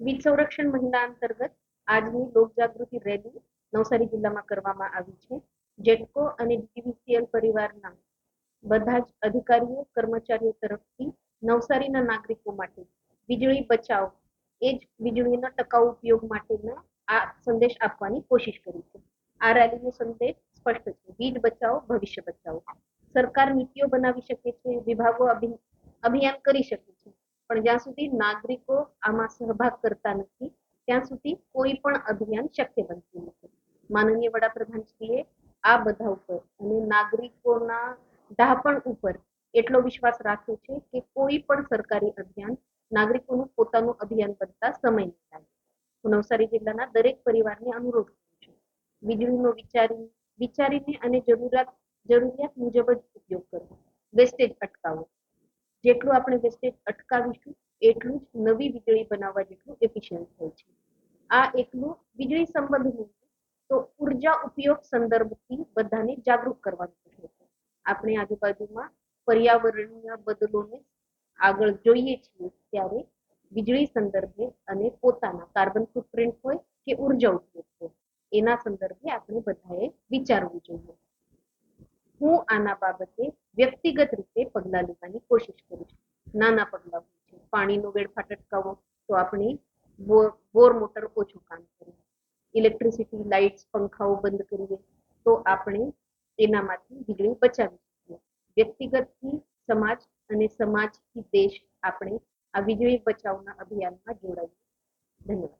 વીજ સંરક્ષણ મહિના અંતર્ગત આજની લોકજાગૃતિ રેલી નવસારી જિલ્લામાં કરવામાં આવી છે. જેટકો અને ડીવીસીએલ પરિવારના બધા જ અધિકારીઓ, કર્મચારીઓ તરફથી નવસારીના નાગરિકો માટે વીજળી બચાવ, એ જ વીજળીના ટકાઉ ઉપયોગ માટેના આ સંદેશ આપવાની કોશિશ કરી છે. આ રેલીનો સંદેશ સ્પષ્ટ છે. વીજ બચાવો, ભવિષ્ય બચાવો. સરકાર નીતિઓ બનાવી શકે છે, વિભાગો અભિ- અભિયાન કરી શકે છે. પણ જ્યાં સુધી નાગરિકો આમાં સહભાગ કરતા નથી, ત્યાં સુધી કોઈ પણ અભિયાન શક્ય બનતું નથી. માનનીય વડાપ્રધાનશ્રીએ આ બધા ઉપર અને નાગરિકોના ડહાપણ ઉપર એટલો વિશ્વાસ રાખ્યો છે કે કોઈ પણ સરકારી અભિયાન નાગરિકોનું પોતાનું અભિયાન બનતા સમય નીકળે હું નવસારી જિલ્લાના દરેક પરિવારને અનુરોધ કરું છું. વીજળીનો વિચારી, વિચારીને અને જરૂરિયાત જરૂરિયાત મુજબ જ ઉપયોગ કરવો. વેસ્ટેજ અટકાવો જેટલું આપણે વેસ્ટેજ અટકાવીશું, એટલું જ નવી વીજળી બનાવવા જેટલું એફિશિયન્ટ હોય છે. આ એકલું વીજળી સંબંધ નહીં, તો ઊર્જા ઉપયોગ સંદર્ભથી બધાને જાગૃત કરવાનું છે. આપણે આજુબાજુમાં પર્યાવરણીય બદલોને આગળ જોઈએ છીએ, ત્યારે વીજળી સંદર્ભે અને પોતાના કાર્બન ફૂટપ્રિન્ટ હોય કે ઊર્જા ઉપયોગ હોય, એના સંદર્ભે આપણે બધાએ વિચારવું જોઈએ. હું આના બાબતે વ્યક્તિગત રીતે પગલાં લેવાની કોશિશ કરું છું. નાના પગલાં હોય છે. પાણીનો વેડફાટ અટકાવવો તો આપણે બોર બોર મોટર ઓછું કામ કરીએ. ઇલેક્ટ્રિસિટી, લાઇટ્સ, પંખાઓ બંધ કરીએ, તો આપણે એનામાંથી વીજળી બચાવી શકીએ. વ્યક્તિગતથી સમાજ અને સમાજથી દેશ આપણે આ વીજળી બચાવના અભિયાનમાં જોડાઈએ. ધન્યવાદ.